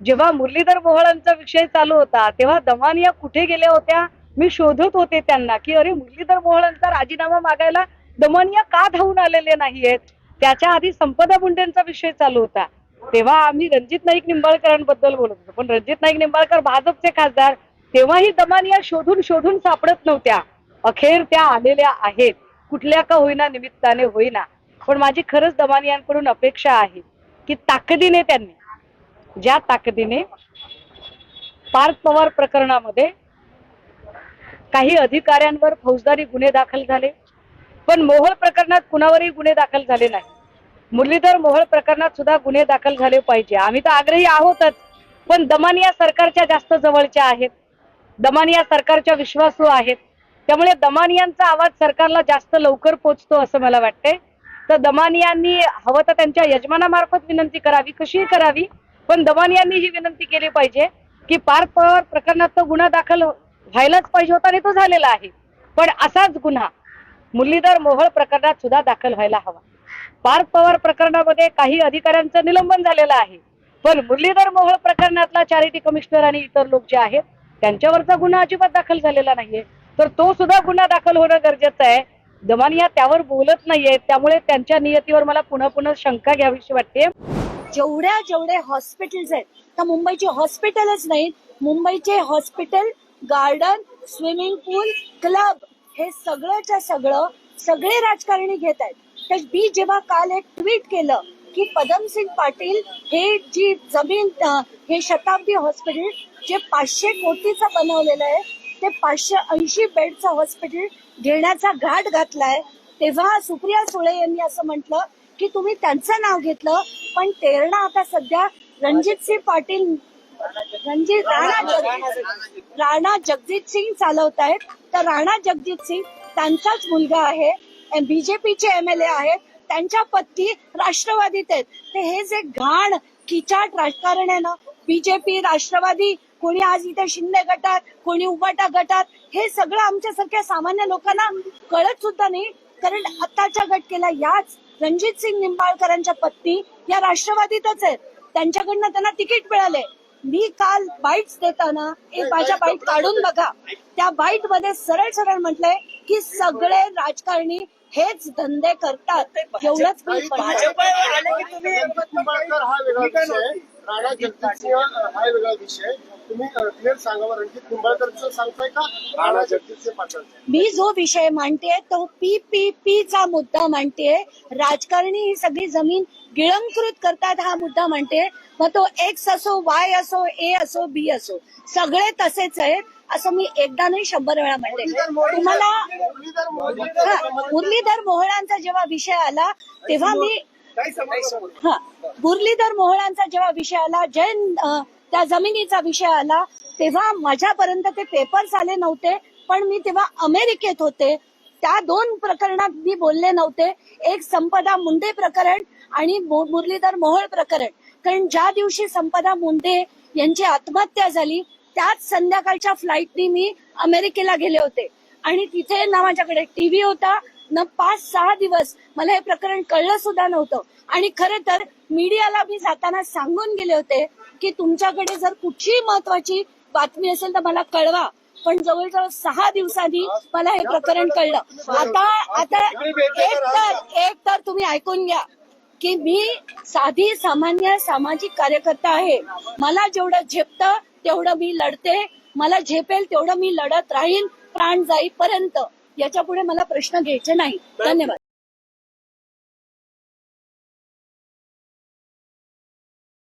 जेव्हा मुरलीधर मोहोळांचा विषय चालू होता तेव्हा दमानिया कुठे गेल्या होत्या? मी शोधत होते त्यांना की अरे मुरलीधर मोहोळांचा राजीनामा मागायला दमानिया का धावून आलेले नाहीयेत? त्याच्या आधी संपदा मुंडेंचा विषय चालू होता. तेव्हा आम्ही रणजित नाईक निंबाळकरांबद्दल बोलत होतो. पण रणजित नाईक निंबाळकर भाजपचे खासदार तेव्हाही दमानिया शोधून शोधून सापडत नव्हत्या. अखेर त्या आलेल्या आहेत. कुठल्या का होईना निमित्ताने होईना. पण माझी खरंच दमानियांकडून अपेक्षा आहे की ताकदीने त्यांनी ज्या ताकदीने पार्थ पवार प्रकरणामध्ये काही अधिकाऱ्यांवर फौजदारी गुन्हे दाखल झाले पण मोहोळ प्रकरणात कुणावरही गुन्हे दाखल झाले नाही. मुरलीधर मोहोळ प्रकरणात सुद्धा गुन्हे दाखल झाले पाहिजे. आम्ही तर आग्रही आहोतच पण दमानिया सरकारच्या जास्त जवळच्या आहेत. दमानिया सरकारच्या विश्वासू आहेत. त्यामुळे दमानियांचा आवाज सरकारला जास्त लवकर पोचतो असं मला वाटतंय. तर दमानियांनी हवं तर त्यांच्या यजमानामार्फत विनंती करावी कशीही करावी पण दमानियांनी ही विनंती केली पाहिजे की पार पवार प्रकरणात गुन्हा दाखल व्हायलाच पाहिजे होता आणि तो झालेला आहे. पण असाच गुन्हा मुरलीधर मोहोळ प्रकरणात सुद्धा दाखल व्हायला हवा. पार्थ पवार प्रकरणामध्ये काही अधिकाऱ्यांचं निलंबन झालेलं आहे. पण मुरलीधर मोहोळ प्रकरणातला चॅरिटी कमिशनर आणि इतर लोक जे आहेत त्यांच्यावरचा गुन्हा अजिबात दाखल झालेला नाहीये. तर तो सुद्धा गुन्हा दाखल होणं गरजेचं आहे. दमानिया त्यावर बोलत नाहीये. त्यामुळे त्यांच्या नियतीवर मला पुन्हा पुन्हा शंका घ्यावीशी वाटते जेवढ्या जेवढे हॉस्पिटल्स आहेत तर मुंबईचे हॉस्पिटलच नाहीत मुंबईचे hospital garden swimming pool club हे सगळंच्या सगळं सगळे राजकारणी घेत आहेत. तर मी जेव्हा काल एक ट्विट केलं की पदमसिंग पाटील हे जी जमीन हे शताब्दी हॉस्पिटल जे पाचशे कोटीचं बनवलेलं आहे ते पाचशे ऐंशी बेडचं हॉस्पिटल घेण्याचा घाट घातलाय तेव्हा सुप्रिया सुळे यांनी असं म्हटलं की तुम्ही त्यांचं नाव घेतलं पण तेरणा आता सध्या रणजित सिंग पाटील रणजित राणा जग- राणा जगजित सिंग चालवत आहेत. तर राणा जगजित सिंग त्यांचाच मुलगा आहे बीजेपीचे एम एल ए आहेत त्यांच्या पत्नी राष्ट्रवादीत आहेत. ते हे जे घाण किचाट राजकारण आहे ना बीजेपी राष्ट्रवादी कोणी आज इथे शिंदे गटात कोणी उबाटा गटात हे सगळं आमच्यासारख्या सामान्य लोकांना कळत सुद्धा नाही. कारण आताच्या गटकेला याच रणजित सिंग निंबाळकरांच्या पत्नी या राष्ट्रवादीतच आहेत. त्यांच्याकडनं त्यांना तिकीट मिळाले. मी काल बाईट्स देताना एक माझ्या बाईट काढून बघा. त्या बाईटमध्ये सरळ सरळ म्हटलंय की सगळे राजकारणी हेच धंदे करतात. एवढंच राणा जगजितसिंह हा वेगळा विषय तुम्ही क्लिअर रणजित सांगताय का? राणा जगजितसिंह पाटील मी जो विषय मांडते तो पी पी पी चा मुद्दा मांडते. राजकारणी ही सगळी जमीन गिळंकृत करतात हा मुद्दा मांडते. मग तो एक्स असो वाय असो ए असो बी असो सगळे तसेच आहेत. असं मी एकदा नाही शंभर वेळा म्हणते. तुम्हाला मुरलीधर मोहोळ मुरलीधर मोहोळांचा जेव्हा विषय आला तेव्हा मी हा. मुरलीधर मोहोळांचा जेव्हा विषय आला जैन त्या जमिनीचा विषय आला तेव्हा माझ्यापर्यंत ते पेपर्स आले नव्हते पण मी तेव्हा अमेरिकेत होते. त्या दोन प्रकरणात मी बोलले नव्हते. एक संपदा मुंडे प्रकरण आणि मुरलीधर मोहोळ प्रकरण. कारण ज्या दिवशी संपदा मुंडे यांची आत्महत्या झाली त्याच संध्याकाळच्या फ्लाईटनी मी अमेरिकेला गेले होते. आणि तिथे ना माझ्याकडे टीव्ही होता न पाच सहा दिवस मला हे प्रकरण कळलं सुद्धा नव्हतं. आणि खरे तर मीडियाला मी जाताना सांगून गेले होते की तुमच्याकडे जर कुठलीही महत्वाची बातमी असेल तर मला कळवा. पण जवळजवळ सहा दिवसांनी मला हे प्रकरण कळलं. आता आता एक तर एक तर तुम्ही ऐकून घ्या की मी साधी सामान्य सामाजिक कार्यकर्ता आहे. मला जेवढं झेपतं तेवढं मी लढते. मला झेपेल तेवढं मी लढत राहीन प्राण जाईपर्यंत. याच्यापुढे मला प्रश्न घ्यायचे नाही. धन्यवाद.